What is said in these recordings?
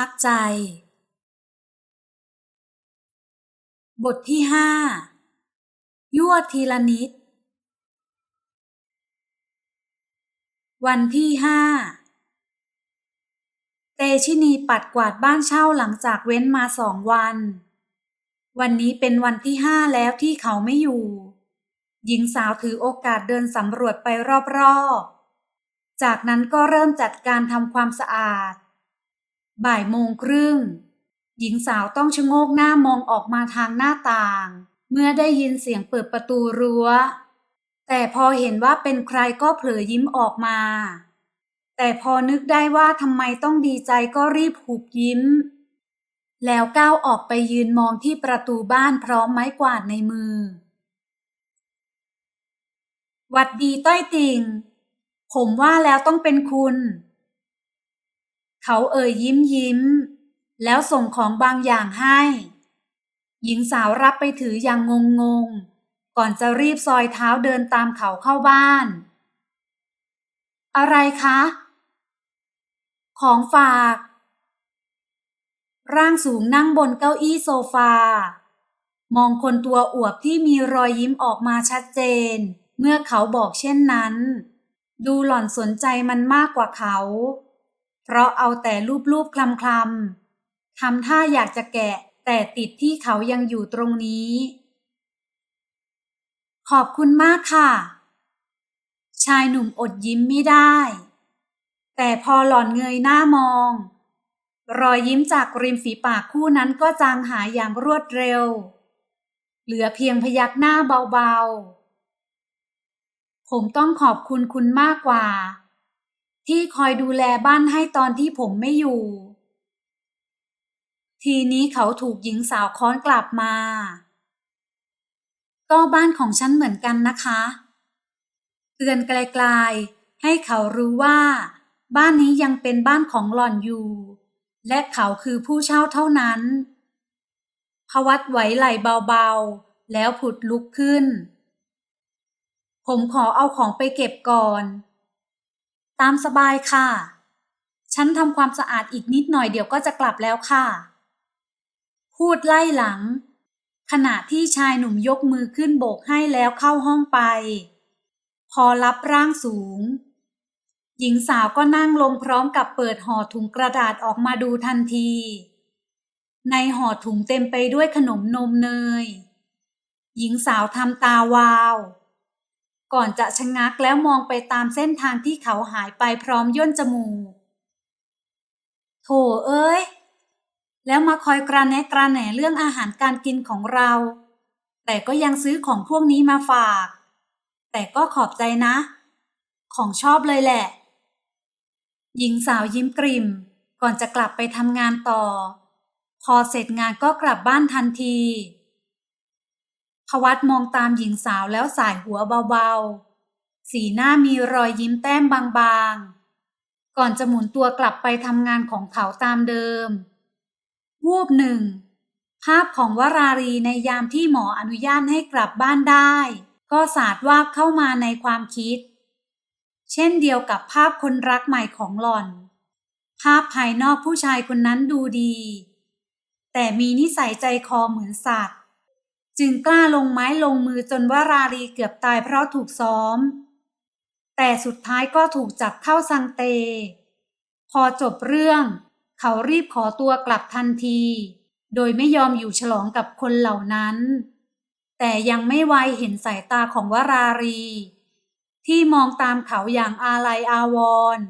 พักใจ บทที่ห้ายั่วทีละนิด วันที่ห้าเตชินีปัดกวาดบ้านเช่าหลังจากเว้นมาสองวัน วันนี้เป็นวันที่ห้าแล้วที่เขาไม่อยู่ หญิงสาวถือโอกาสเดินสำรวจไปรอบๆ จากนั้นก็เริ่มจัดการทำความสะอาด บ่ายโมงครึ่ง หญิงสาวต้องชะโงกหน้ามองออกมาทางหน้าต่าง เมื่อได้ยินเสียงเปิดประตูรั้ว แต่พอเห็นว่าเป็นใครก็เผลอยิ้มออกมา แต่พอนึกได้ว่าทำไมต้องดีใจก็รีบหุบยิ้ม แล้วก้าวออกไปยืนมองที่ประตูบ้านพร้อมไม้กวาดในมือหวัดดีต้อยติ่งผมว่าแล้วต้องเป็นคุณ เขาเอ่ยยิ้มยิ้ม แล้วส่งของบางอย่างให้ หญิงสาวรับไปถืออย่างงงงก่อนจะรีบซอยเท้าเดินตามเขาเข้าบ้าน อะไรคะ ของฝาก ร่างสูงนั่งบนเก้าอี้โซฟา มองคนตัวอวบที่มีรอยยิ้มออกมาชัดเจน เมื่อเขาบอกเช่นนั้น ดูหล่อนสนใจมันมากกว่าเขา เพราะเอาแต่รูปๆคลำๆทำท่าอยากจะแกะ แต่ติดที่เขายังอยู่ตรงนี้ ขอบคุณมากค่ะ ชายหนุ่มอดยิ้มไม่ได้ แต่พอหล่อนเงยหน้ามอง รอยยิ้มจากริมฝีปากคู่นั้นก็จางหายอย่างรวดเร็ว เหลือเพียงพยักหน้าเบาๆ ผมต้องขอบคุณคุณมากกว่า ที่คอยดูแลบ้านให้ตอนที่ผมไม่อยู่ ทีนี้เขาถูกหญิงสาวค้อนกลับมา ก็บ้านของฉันเหมือนกันนะคะ เตือนไกลๆ ให้เขารู้ว่า บ้านนี้ยังเป็นบ้านของหล่อนอยู่ และเขาคือผู้เช่าเท่านั้นพวัดไหวไหลเบาๆ แล้วผุดลุกขึ้น ผมขอเอาของไปเก็บก่อน ตามสบายค่ะ ฉันทำความสะอาดอีกนิดหน่อยเดี๋ยวก็จะกลับแล้วค่ะ พูดไล่หลัง ขณะที่ชายหนุ่มยกมือขึ้นโบกให้แล้วเข้าห้องไป พอรับร่างสูง หญิงสาวก็นั่งลงพร้อมกับเปิดห่อถุงกระดาษออกมาดูทันที ในห่อถุงเต็มไปด้วยขนมนมเนย หญิงสาวทำตาวาว ก่อนจะชะงักแล้วมองไปตามเส้นทางที่เขาหายไปพร้อมย่นจมูก โถเอ้ย แล้วมาคอยกระแนะกระแหนเรื่องอาหารการกินของเรา แต่ก็ยังซื้อของพวกนี้มาฝาก แต่ก็ขอบใจนะ ของชอบเลยแหละ หญิงสาวยิ้มกริมก่อนจะกลับไปทำงานต่อ พอเสร็จงานก็กลับบ้านทันที พวัดมองตามหญิงสาวแล้วสายหัวเบาๆ สีหน้ามีรอยยิ้มแต้มบางๆ ก่อนจะหมุนตัวกลับไปทำงานของเขาตามเดิม วูบหนึ่ง ภาพของวรารีในยามที่หมออนุญาตให้กลับบ้านได้ ก็สาดวาบเข้ามาในความคิด เช่นเดียวกับภาพคนรักใหม่ของหล่อน ภาพภายนอกผู้ชายคนนั้นดูดี แต่มีนิสัยใจคอเหมือนสัตว์ จึงกล้าลงไม้ลงมือจนวรารีเกือบตายเพราะถูกซ้อม แต่สุดท้ายก็ถูกจับเข้าสังเต พอจบเรื่อง เขารีบขอตัวกลับทันที โดยไม่ยอมอยู่ฉลองกับคนเหล่านั้น แต่ยังไม่ไวเห็นสายตาของวรารีที่มองตามเขาอย่างอาลัยอาวรณ์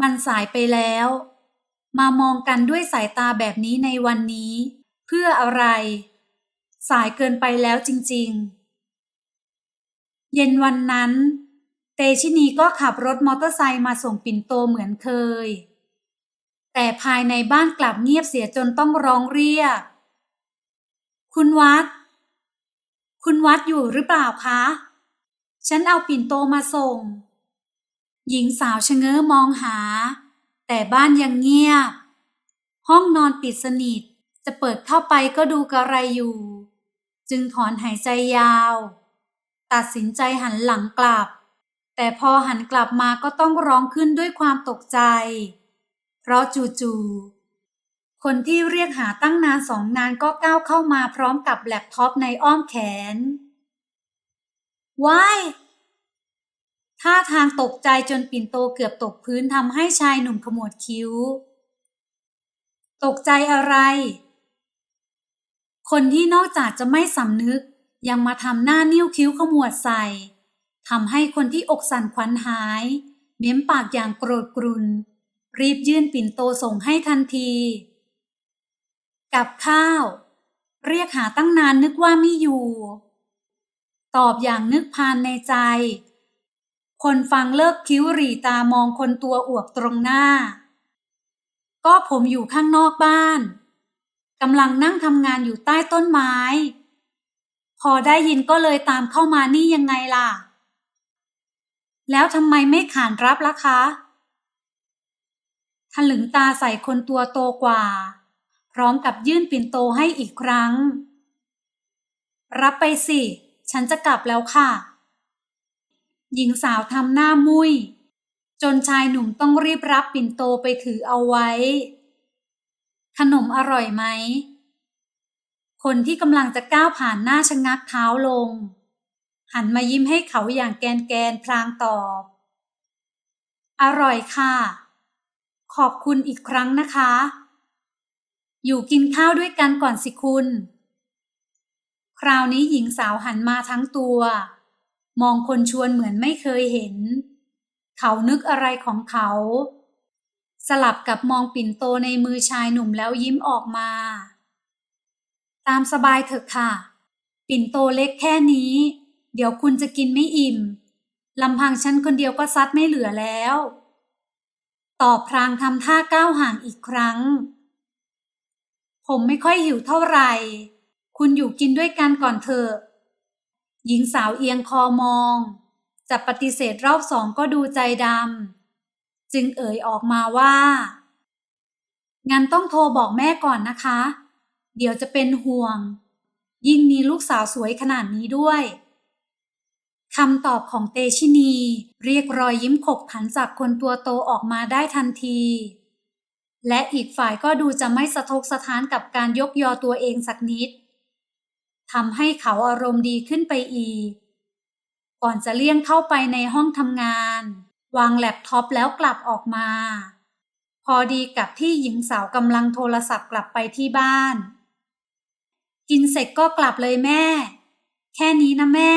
มันสายไปแล้ว มามองกันด้วยสายตาแบบนี้ในวันนี้ เพื่ออะไร สายเกินไปแล้วจริงๆ เย็นวันนั้น เตชินีก็ขับรถมอเตอร์ไซค์มาส่งปิ่นโตเหมือนเคย แต่ภายในบ้านกลับเงียบเสียจนต้องร้องเรียก คุณวัด คุณวัดอยู่หรือเปล่าคะ ฉันเอาปิ่นโตมาส่ง หญิงสาวชะเง้อมองหา แต่บ้านยังเงียบ ห้องนอนปิดสนิทจะเปิดเข้าไปก็ดูกระไรอยู่ จึงถอนหายใจยาว ตัดสินใจหันหลังกลับ แต่พอหันกลับมาก็ต้องร้องขึ้นด้วยความตกใจ เพราะจู่ๆคนที่เรียกหาตั้งนานสองนานก็ก้าวเข้ามาพร้อมกับแล็ปท็อปในอ้อมแขนว้ายท่าทางตกใจจนปิ่นโตเกือบตกพื้นทำให้ชายหนุ่มขมวดคิ้ว ตกใจอะไร คนที่นอกจากจะไม่สำนึก ยังมาทำหน้านิ้วคิ้วขมวดใส่ทำให้คนที่อกสั่นขวัญหาย เม้มปากอย่างโกรธกรุน รีบยื่นปิ่นโตส่งให้ทันที กับข้าว เรียกหาตั้งนานนึกว่าไม่อยู่ ตอบอย่างนึกพานในใจ คนฟังเลิกคิ้วหรีตามองคนตัวอวบตรงหน้า ก็ผมอยู่ข้างนอกบ้าน กำลังนั่งทำงานอยู่ใต้ต้นไม้ พอได้ยินก็เลยตามเข้ามานี่ยังไงล่ะ แล้วทำไมไม่ขานรับล่ะคะถลึงตาใส่คนตัวโตกว่า พร้อมกับยื่นปิ่นโตให้อีกครั้ง รับไปสิ ฉันจะกลับแล้วค่ะ หญิงสาวทำหน้ามุยจนชายหนุ่มต้องรีบรับปิ่นโตไปถือเอาไว้ ขนมอร่อยไหม คนที่กำลังจะก้าวผ่านหน้าชะงักเท้าลง หันมายิ้มให้เขาอย่างแกนแกนพลางตอบ อร่อยค่ะ ขอบคุณอีกครั้งนะคะ อยู่กินข้าวด้วยกันก่อนสิคุณ คราวนี้หญิงสาวหันมาทั้งตัว มองคนชวนเหมือนไม่เคยเห็น เขานึกอะไรของเขา สลับกับมองปิ่นโตในมือชายหนุ่มแล้วยิ้มออกมา ตามสบายเถอะค่ะ ปิ่นโตเล็กแค่นี้ เดี๋ยวคุณจะกินไม่อิ่มลำพังฉันคนเดียวก็ซัดไม่เหลือแล้ว ตอบพรางทำท่าก้าวห่างอีกครั้ง ผมไม่ค่อยหิวเท่าไหร่ คุณอยู่กินด้วยกันก่อนเถอะ หญิงสาวเอียงคอมอง จะปฏิเสธรอบสองก็ดูใจดำ จึงเอ่ยออกมาว่า งั้นต้องโทรบอกแม่ก่อนนะคะ เดี๋ยวจะเป็นห่วง ยิ่งมีลูกสาวสวยขนาดนี้ด้วยคำตอบของเตชินี เรียกรอยยิ้มขบขันจากคนตัวโตออกมาได้ทันที และอีกฝ่ายก็ดูจะไม่สะทกสะท้านกับการยกยอตัวเองสักนิดทำให้เขาอารมณ์ดีขึ้นไปอีก ก่อนจะเลี่ยงเข้าไปในห้องทำงาน วางแล็ปท็อปแล้วกลับออกมา พอดีกับที่หญิงสาวกำลังโทรศัพท์กลับไปที่บ้าน กินเสร็จก็กลับเลยแม่ แค่นี้นะแม่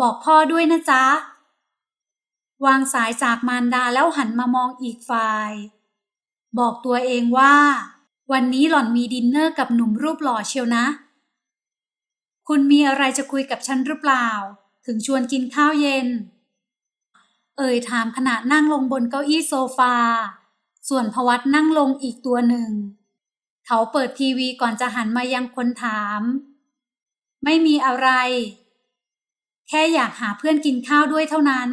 บอกพ่อด้วยนะจ๊ะ วางสายจากมารดาแล้วหันมามองอีกฝ่าย บอกตัวเองว่า วันนี้หล่อนมีดินเนอร์กับหนุ่มรูปหล่อเชียวนะ คุณมีอะไรจะคุยกับฉันหรือเปล่า ถึงชวนกินข้าวเย็น เอ่ยถามขณะนั่งลงบนเก้าอี้โซฟา ส่วนพวัตนั่งลงอีกตัวหนึ่ง เขาเปิดทีวีก่อนจะหันมายังคนถาม ไม่มีอะไร แค่อยากหาเพื่อนกินข้าวด้วยเท่านั้น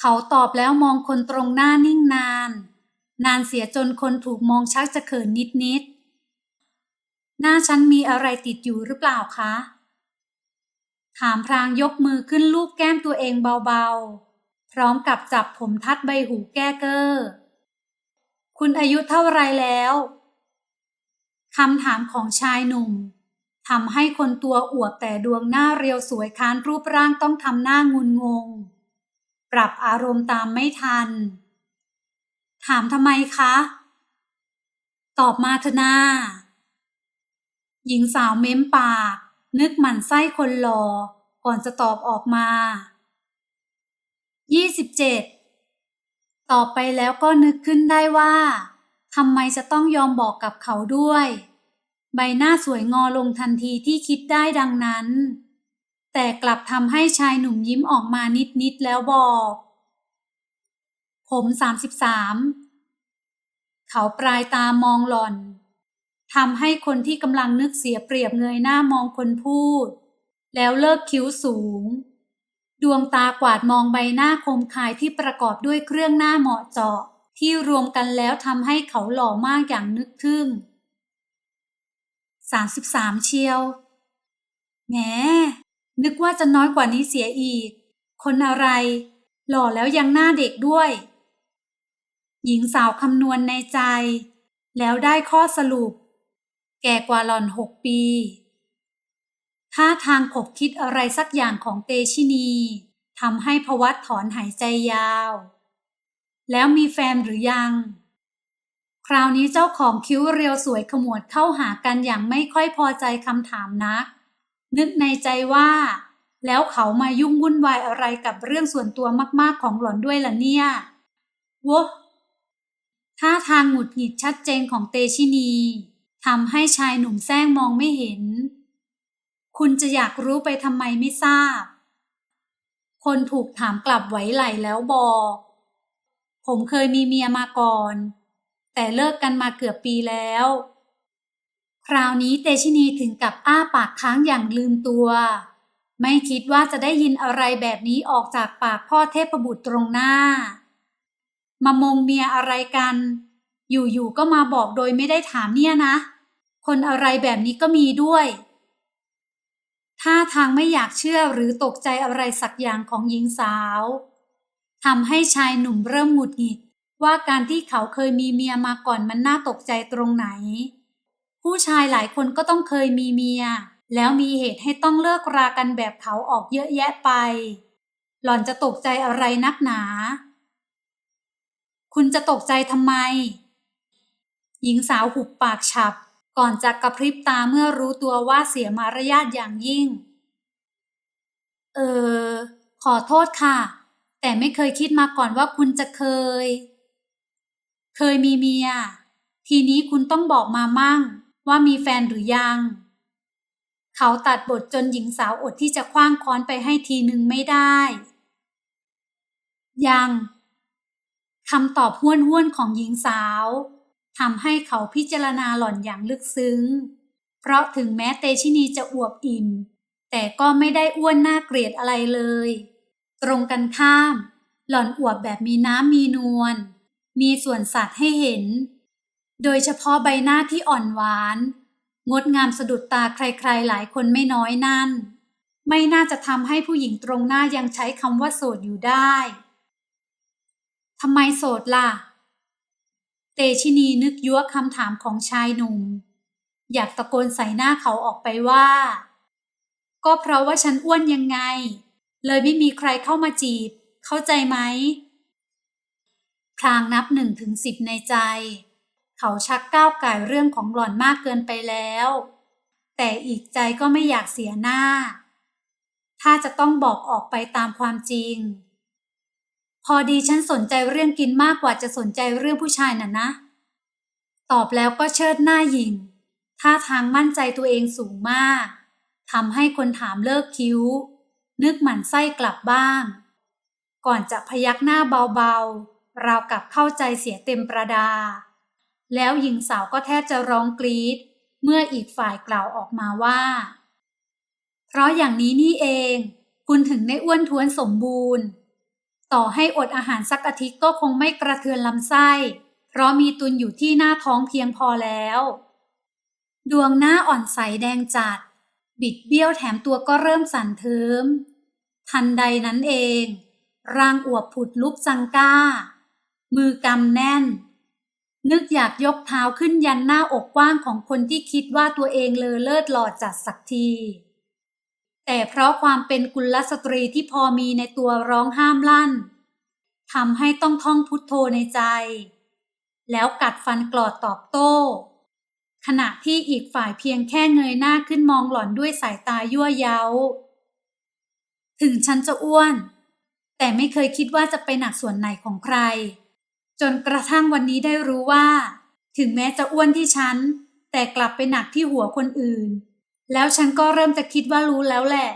เขาตอบแล้วมองคนตรงหน้านิ่งนาน นานเสียจนคนถูกมองชักจะเขินนิดนิดๆหน้าฉันมีอะไรติดอยู่หรือเปล่าคะ ถามพรางยกมือขึ้นลูบแก้มตัวเองเบาๆ พร้อมกับจับผมทัดใบหูแก้เกอร์คุณอายุเท่าไรแล้วคำถามของชายหนุ่มทำให้คนตัวอวบแต่ดวงหน้าเรียวสวยค้านรูปร่างต้องทำหน้างุนงง ปรับอารมณ์ตามไม่ทัน ถามทำไมคะ ตอบมาเถอะนาหญิงสาวเม้มปาก นึกหมั่นไส้คนหลอ่อก่อนจะตอบออกมายี่สิบเจ็ดตอบไปแล้วก็นึกขึ้นได้ว่าทำไมจะต้องยอมบอกกับเขาด้วย ใบหน้าสวยงอลงทันทีที่คิดได้ดังนั้น แต่กลับทำให้ชายหนุ่มยิ้มออกมานิดๆแล้วบอก ผมสามสิบสามเขาปลายตามองหล่อน ทำให้คนที่กำลังนึกเสียเปรียบเงยหน้ามองคนพูด แล้วเลิกคิ้วสูง ดวงตากวาดมองใบหน้าคมคายที่ประกอบด้วยเครื่องหน้าเหมาะเจาะ ที่รวมกันแล้วทำให้เขาหล่อมากอย่างนึกทึ่งสามสิบสามเชียว แหม นึกว่าจะน้อยกว่านี้เสียอีก คนอะไร หล่อแล้วยังหน้าเด็กด้วย หญิงสาวคำนวณในใจ แล้วได้ข้อสรุป แก่กว่าหล่อนหกปี ท่าทางขบคิดอะไรสักอย่างของเตชินีทำให้พวัตถอนหายใจยาว แล้วมีแฟนหรือยัง คราวนี้เจ้าของคิ้วเรียวสวยขมวดเข้าหากันอย่างไม่ค่อยพอใจคำถามนัก นึกในใจว่า แล้วเขามายุ่งวุ่นวายอะไรกับเรื่องส่วนตัวมากๆของหล่อนด้วยล่ะเนี่ยวะท่าทางหงุดหงิดชัดเจนของเตชินี ทำให้ชายหนุ่มแซงมองไม่เห็น คุณจะอยากรู้ไปทำไมไม่ทราบ คนถูกถามกลับไหวไหลแล้วบอกผมเคยมีเมียมาก่อน แต่เลิกกันมาเกือบปีแล้ว คราวนี้เตชินีถึงกับอ้าปากค้างอย่างลืมตัว ไม่คิดว่าจะได้ยินอะไรแบบนี้ออกจากปากพ่อเทพบุตรตรงหน้ามามงเมียอะไรกัน อยู่ๆก็มาบอกโดยไม่ได้ถามเนี่ยนะ คนอะไรแบบนี้ก็มีด้วยท่าทางไม่อยากเชื่อหรือตกใจอะไรสักอย่างของหญิงสาวทำให้ชายหนุ่มเริ่มหงุดหงิดว่าการที่เขาเคยมีเมียมาก่อนมันน่าตกใจตรงไหน ผู้ชายหลายคนก็ต้องเคยมีเมีย แล้วมีเหตุให้ต้องเลิกรากันแบบเขาออกเยอะแยะไป หล่อนจะตกใจอะไรนักหนา คุณจะตกใจทำไม หญิงสาวหุบปากฉับ ก่อนจะกระพริบตาเมื่อรู้ตัวว่าเสียมารยาทอย่างยิ่ง เออ ขอโทษค่ะ แต่ไม่เคยคิดมาก่อนว่าคุณจะเคย เคยมีเมีย ทีนี้คุณต้องบอกมามั่ง ว่ามีแฟนหรือยัง เขาตัดบทจนหญิงสาวอดที่จะคว้างค้อนไปให้ทีหนึ่งไม่ได้ ยังคำตอบห้วนห้วนๆของหญิงสาว ทำให้เขาพิจารณาหล่อนอย่างลึกซึ้ง เพราะถึงแม้เตชินีจะอวบอิ่ม แต่ก็ไม่ได้อ้วนน่าเกลียดอะไรเลย ตรงกันข้าม หล่อนอวบแบบมีน้ำมีนวล มีส่วนสัตว์ให้เห็น โดยเฉพาะใบหน้าที่อ่อนหวาน งดงามสะดุดตาใครๆหลายคนไม่น้อยนั่น ไม่น่าจะทำให้ผู้หญิงตรงหน้ายังใช้คำว่าโสดอยู่ได้ทำไมโสดล่ะ เตชินีนึกยั่วคำถามของชายหนุ่ม อยากตะโกนใส่หน้าเขาออกไปว่า ก็เพราะว่าฉันอ้วนยังไง เลยไม่มีใครเข้ามาจีบ เข้าใจไหมพลางนับหนึ่งถึงสิบในใจ เขาชักก้าวไก่เรื่องของหล่อนมากเกินไปแล้ว แต่อีกใจก็ไม่อยากเสียหน้า ถ้าจะต้องบอกออกไปตามความจริง พอดีฉันสนใจเรื่องกินมากกว่าจะสนใจเรื่องผู้ชายน่ะนะ ตอบแล้วก็เชิดหน้าหญิง ท่าทางมั่นใจตัวเองสูงมากทำให้คนถามเลิกคิ้ว นึกหมั่นไส้กลับบ้าง ก่อนจะพยักหน้าเบาๆ ราวกับเข้าใจเสียเต็มประดา แล้วหญิงสาวก็แทบจะร้องกรีดเมื่ออีกฝ่ายกล่าวออกมาว่า เพราะอย่างนี้นี่เอง คุณถึงได้อ้วนท้วนสมบูรณ์ ต่อให้อดอาหารสักอาทิตย์ก็คงไม่กระเทือนลำไส้ เพราะมีตุนอยู่ที่หน้าท้องเพียงพอแล้ว ดวงหน้าอ่อนใสแดงจัด บิดเบี้ยวแถมตัวก็เริ่มสั่นเทิม ทันใดนั้นเอง ร่างอวบผุดลุกจังก้า มือกำแน่น นึกอยากยกเท้าขึ้นยันหน้าอกกว้างของคนที่คิดว่าตัวเองเลอเลิศหล่อจัดสักที แต่เพราะความเป็นกุลสตรีที่พอมีในตัวร้องห้ามลั่นทำให้ต้องท่องพุทโธในใจ แล้วกัดฟันกรอดตอบโต้ ขณะที่อีกฝ่ายเพียงแค่เงยหน้าขึ้นมองหล่อนด้วยสายตายั่วเย้า ถึงฉันจะอ้วน แต่ไม่เคยคิดว่าจะไปหนักส่วนไหนของใคร จนกระทั่งวันนี้ได้รู้ว่า ถึงแม้จะอ้วนที่ฉัน แต่กลับไปหนักที่หัวคนอื่น แล้วฉันก็เริ่มจะคิดว่ารู้แล้วแหละ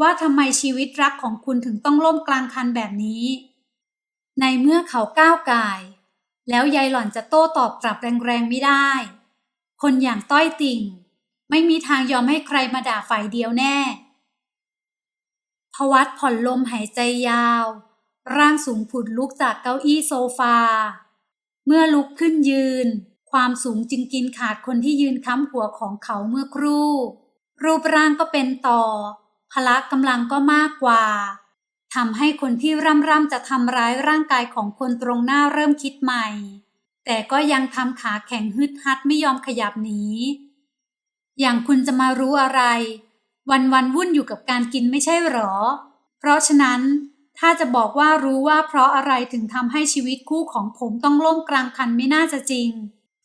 ว่าทำไมชีวิตรักของคุณถึงต้องล่มกลางคันแบบนี้ ในเมื่อเขาก้าวก่ายแล้วยายหล่อนจะโต้ตอบกลับแรงๆไม่ได้ คนอย่างต้อยติ่ง ไม่มีทางยอมให้ใครมาด่าฝ่ายเดียวแน่พวัดผ่อนลมหายใจยาว ร่างสูงผุดลุกจากเก้าอี้โซฟา เมื่อลุกขึ้นยืน ความสูงจึงกินขาดคนที่ยืนค้ำหัวของเขาเมื่อครู่ รูปร่างก็เป็นต่อ พละกำลังก็มากกว่าทำให้คนที่ร่ำร่ำจะทำร้ายร่างกายของคนตรงหน้าเริ่มคิดใหม่ แต่ก็ยังทำขาแข็งฮึดฮัดไม่ยอมขยับหนีอย่างคุณจะมารู้อะไร วันวันวุ่นอยู่กับการกินไม่ใช่หรอ เพราะฉะนั้นถ้าจะบอกว่ารู้ว่าเพราะอะไรถึงทำให้ชีวิตคู่ของผมต้องล่มกลางคันไม่น่าจะจริง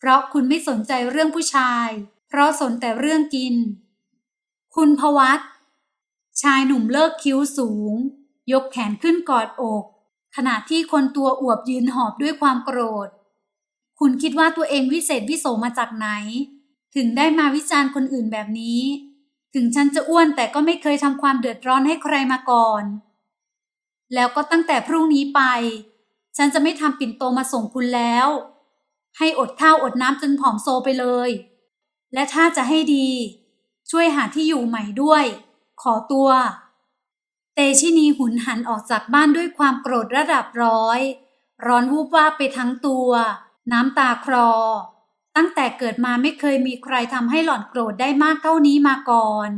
เพราะคุณไม่สนใจเรื่องผู้ชาย เพราะสนแต่เรื่องกิน คุณพวัตชายหนุ่มเลิกคิ้วสูง ยกแขนขึ้นกอดอก ขณะที่คนตัวอวบยืนหอบด้วยความโกรธ คุณคิดว่าตัวเองวิเศษวิโสมาจากไหน ถึงได้มาวิจารณ์คนอื่นแบบนี้ ถึงฉันจะอ้วนแต่ก็ไม่เคยทำความเดือดร้อนให้ใครมาก่อน แล้วก็ตั้งแต่พรุ่งนี้ไป ฉันจะไม่ทำปิ่นโตมาส่งคุณแล้ว ให้อดข้าวอดน้ำจนผอมโซไปเลย และถ้าจะให้ดี ช่วยหาที่อยู่ใหม่ด้วย ขอตัว เตชินีหุนหันออกจากบ้านด้วยความโกรธระดับร้อย ร้อนวูบวาบไปทั้งตัว น้ำตาคลอ ตั้งแต่เกิดมาไม่เคยมีใครทำให้หล่อนโกรธได้มากเท่านี้มาก่อน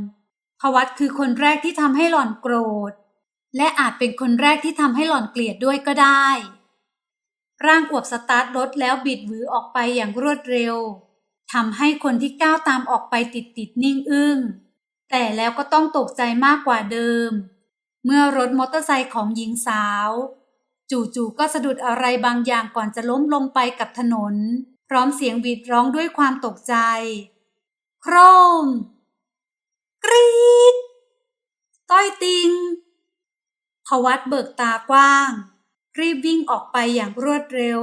พวัตคือคนแรกที่ทำให้หล่อนโกรธ และอาจเป็นคนแรกที่ทำให้หล่อนเกลียดด้วยก็ได้ ร่างอวบสตาร์ทรถแล้วบิดหวือออกไปอย่างรวดเร็วทำให้คนที่ก้าวตามออกไปติดติดนิ่งอึ้ง แต่แล้วก็ต้องตกใจมากกว่าเดิม เมื่อรถมอเตอร์ไซค์ของหญิงสาว จู่ๆก็สะดุดอะไรบางอย่างก่อนจะล้มลงไปกับถนน พร้อมเสียงหวีดร้องด้วยความตกใจ โครม กรีด ต้อยติง พวัตเบิกตากว้าง รีบวิ่งออกไปอย่างรวดเร็ว